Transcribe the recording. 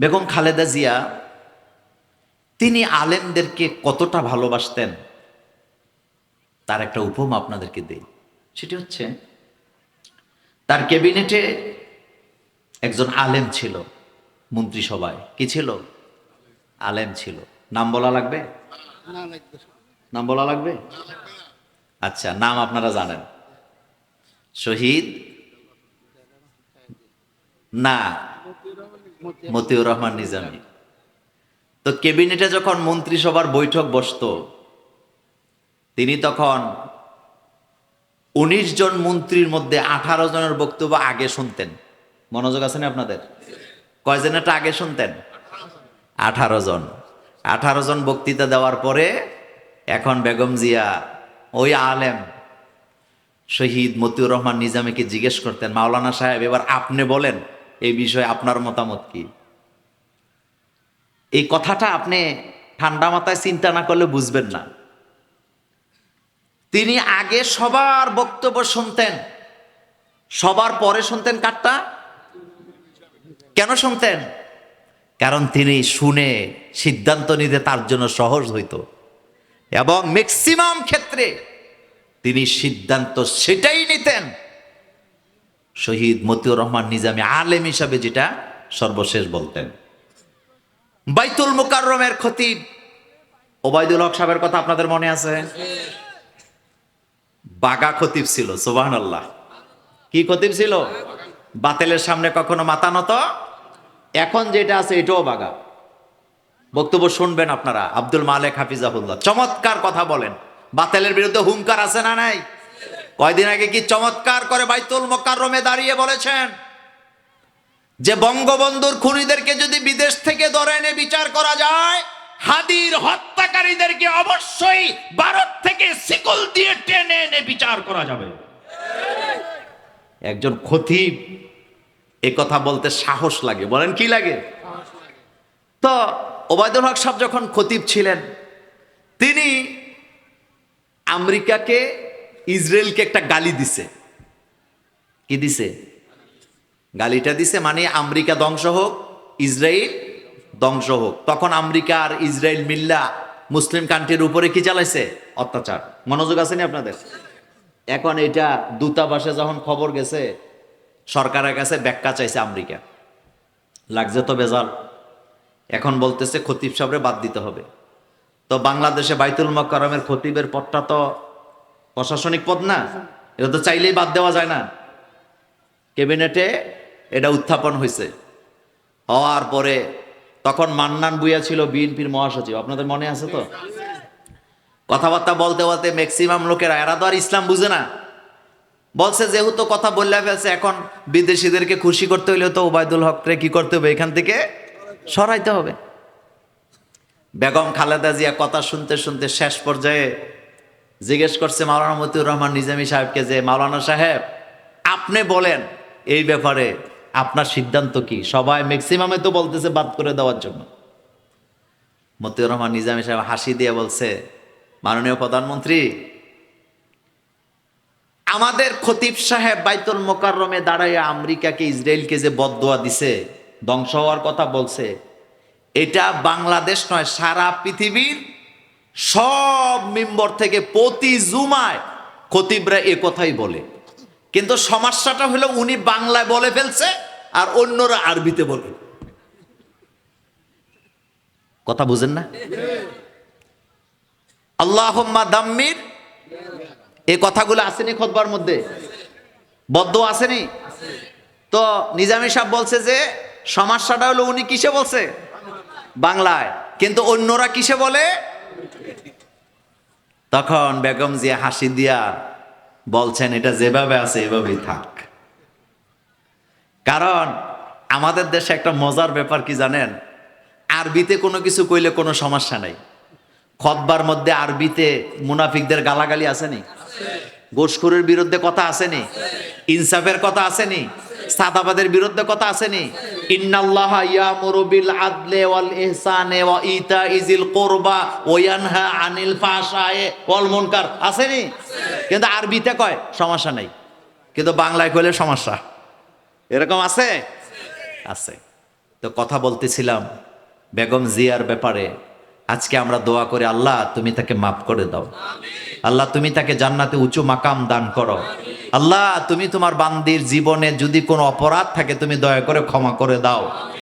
বেগম খালেদা জিয়া, তিনি আলেমদেরকে কতটা ভালোবাসতেন, তার একটা উপমা আপনাদেরকে দেই। সেটি হচ্ছে, তার ক্যাবিনেটে একজন আলেম ছিল, মন্ত্রিসভায়। কি ছিল? আলেম ছিল। নাম বলা লাগবে? লাগবে নাম বলা লাগবে? আচ্ছা নাম আপনারা জানেন। শহীদ না, মতিউর রহমান নিজামী। তো ক্যাবিনেটে যখন মন্ত্রিসভার বৈঠক বসতো, তিনি তখন উনিশ জন মন্ত্রীর মধ্যে আঠারো জনের বক্তব্য আগে শুনতেন। মনোযোগ আছে না আপনাদের? কয়জনেরটা আগে শুনতেন? আঠারো জন। আঠারো জন বক্তৃতা দেওয়ার পরে এখন বেগম জিয়া, ওই আলেম শহীদ মতিউর রহমান নিজামীকে জিজ্ঞেস করতেন, মাওলানা সাহেব, এবার আপনি বলেন এই বিষয়ে আপনার মতামত কি? এই কথাটা আপনি ঠান্ডা মাথায় চিন্তা না করলে বুঝবেন না। তিনি আগে সবার বক্তব্য শুনতেন। সবার পরে শুনতেন কারটা? কেন শুনতেন? কারণ তিনি শুনে সিদ্ধান্ত নিতে তার জন্য সহজ হইত। এবং ম্যাক্সিমাম ক্ষেত্রে তিনি সিদ্ধান্ত সেটাই নিতেন। শহীদ মতিউর রহমান নিজামী আলেম হিসাবে যেটা সর্বশেষ বলতেন। বাইতুল মুকাররমের খতিব ওবায়দুল হক সাহেবের কথা আপনাদের মনে আছে? বাগা খতিব ছিল সোবাহ আল্লাহ কি খতিব ছিল? বাতেলের সামনে কখনো মাথা নত? এখন যেটা আছে এটাও বাগা। বক্তব্য শুনবেন আপনারা, আব্দুল মালেক হাফিজাহুল্লাহ। চমৎকার কথা বলেন। বাতেলের বিরুদ্ধে হুঙ্কার আছে না নাই? কয়দিন আগে কি চমৎকার করে বাইতুল মোকাররমে দাঁড়িয়ে বলেছেন যে বঙ্গবন্ধুর খুনিদেরকে যদি বিদেশ থেকে ধরে এনে বিচার করা যায়, হাদির হত্যাকারীদেরকে অবশ্যই ভারত থেকে শিকল দিয়ে টেনে এনে বিচার করা যাবে। একজন খতিব এ কথা বলতে সাহস লাগে। বলেন কি লাগে? তো ওবায়দুল হক সাহেব যখন খতিব ছিলেন, তিনি আমেরিকাকে ইসরায়েলকে একটা গালি দিছে। কি দিছে? গালিটা দিছে মানে আমেরিকা ধ্বংস হোক ইসরায়েল ধ্বংস হোক। তখন আমেরিকা আর ইসরায়েল মিল্লা মুসলিম কান্ট্রির উপরে কি চালাইছে? অত্যাচার। মনোযোগ আছে নি আপনাদের? এখন এটা দূতাবাসে যখন খবর গেছে সরকারের কাছে ব্যাখ্যা চাইছে আমেরিকা। লাগছে তো বেজাল। এখন বলতেছে খতিব সাহেবরে বাদ দিতে হবে। তো বাংলাদেশে বাইতুল মকরমের খতিবের পদটা তো প্রশাসনিক পদ না, এটা তো চাইলেই বাদ দেওয়া যায় না। ক্যাবিনেটে এটা উত্থাপন হয়েছে। হওয়ার পরে তখন মান্নান বুয়া ছিল বিএনপির মহাসচিব, আপনাদের মনে আছে তো? কথাবার্তা বলতে বলতে ম্যাক্সিমাম লোকেরা, এরা তো আর ইসলাম বুঝে না। বলছে যেহেতু কথা বললে ফেলছে, এখন বিদেশিদেরকে খুশি করতে হইলে তো ওবায়দুল হকরে কি করতে হবে? এখান থেকে সরাইতে হবে। বেগম খালেদা জিয়া কথা শুনতে শুনতে শেষ পর্যায়ে জিজ্ঞেস করছে মাওলানা মতিউর রহমান নিজামী সাহেবকে যে, মাওলানা সাহেব, আপনি বলেন এই ব্যাপারে আপনার সিদ্ধান্ত কি? সবাই ম্যাক্সিমামে তো বলতেছে বাদ করে দেওয়ার জন্য। মতিউর রহমান নিজামী সাহেব হাসি দিয়ে বলছে, মাননীয় প্রধানমন্ত্রী, আমাদের খতিব সাহেব বাইতুল মোকাররমে দাঁড়াইয়া আমেরিকাকে, ইসরায়েলকে যে বদদোয়া দিছে, ধ্বংস হওয়ার কথা বলছে, এটা বাংলাদেশ নয়, সারা পৃথিবীর সব মেম্বর থেকে প্রতি জুমায় খতিবরা এ কথাই বলে। কিন্তু সমস্যাটা হলো উনি বাংলায় বলে ফেলছে আর অন্যরা আরবিতে বলে। কথা বুঝেন না? আল্লাহম্মা দাম্মির। এই কথাগুলো আসেনি খতবার মধ্যে? বদ্ধ আসেনি? তো নিজামী সাহেব বলছে যে সমস্যাটা হলো উনি কিসে বলছে? বাংলায়। কিন্তু অন্যরা কিসে বলে? তখন বেগম জিয়া হাসি দিয়া বলছেন, এটা যেভাবে আছে, এভাবেই থাক। কারণ আমাদের দেশে একটা মজার ব্যাপার কি জানেন? আরবিতে কোনো কিছু কইলে কোনো সমস্যা নাই। খতবার মধ্যে আরবিতে মুনাফিকদের গালাগালি আসেনি গোসখুরের বিরুদ্ধে কথা আসেনি ইনসাফের কথা আসেনি সাদাবাদের বিরুদ্ধে কথা আসেনি ইন্নাল্লাহ ইয়ামুরু বিল আদলি ওয়াল ইহসানে ওয়া ইতা ইজিল কুরবা ওয়া ইয়ানহা আনিল ফাহশায়ে ওয়াল মুনকার। আসেনি? কিন্তু আরবিতে কয়, সমস্যা নাই। কিন্তু বাংলায় কইলে সমস্যা। এরকম আছে? আছে। তো কথা বলতেছিলাম বেগম জিয়ার ব্যাপারে। আজকে আমরা দোয়া করে, আল্লাহ তুমি তাকে মাফ করে দাও। আল্লাহ তুমি তাকে জান্নাতে উঁচু মাকাম দান করো। আল্লাহ, তুমি তোমার বান্দির জীবনে যদি কোনো অপরাধ থাকে, তুমি দয়া করে ক্ষমা করে দাও।